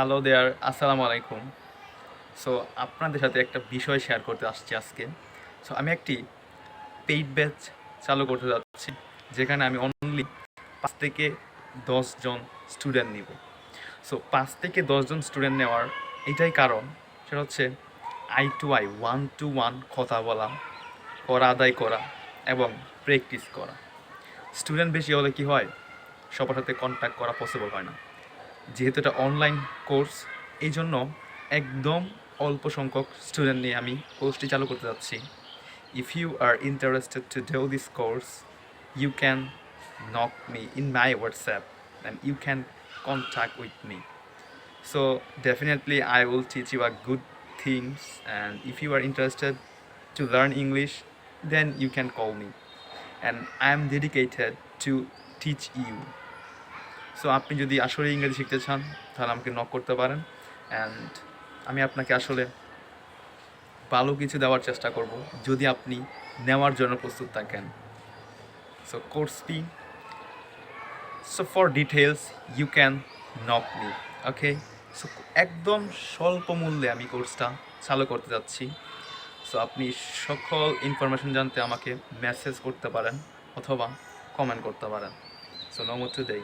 Hello দেয়ার আসসালামু আলাইকুম। So আপনাদের সাথে একটা বিষয় শেয়ার করতে আসছি আজকে। সো আমি একটি পেইড ব্যাচ চালু করতে যাচ্ছি, যেখানে আমি অনলি পাঁচ থেকে দশজন স্টুডেন্ট নিব। সো পাঁচ থেকে দশজন স্টুডেন্ট নেওয়ার এটাই কারণ, সেটা হচ্ছে eye to eye one to one কথা বলা, করা, আদায় করা এবং প্র্যাকটিস করা। স্টুডেন্ট বেশি হলে কি হয়? সবার সাথে কন্ট্যাক্ট করা পসিবল হয় না। যেহেতু এটা অনলাইন কোর্স এই জন্য একদম অল্প সংখ্যক স্টুডেন্ট নিয়ে আমি কোর্সটি চালু করতে যাচ্ছি। If you are interested to do this course you can knock me in my WhatsApp and you can contact with me so definitely I will teach you are good things and if you are interested to learn English then you can call me and I am dedicated to teach you so আপনি যদি আসলে ইংরেজি শিখতে চান, তাহলে আমাকে knock করতে পারেন অ্যান্ড আমি আপনাকে আসলে ভালো কিছু দেওয়ার চেষ্টা করব যদি আপনি নেওয়ার জন্য প্রস্তুত থাকেন। সো কোর্সটি so for details you can knock me okay so একদম স্বল্প মূল্যে আমি কোর্সটা চালু করতে যাচ্ছি। সো আপনি সকল ইনফরমেশন জানতে আমাকে মেসেজ করতে পারেন অথবা কমেন্ট করতে পারেন। So no more today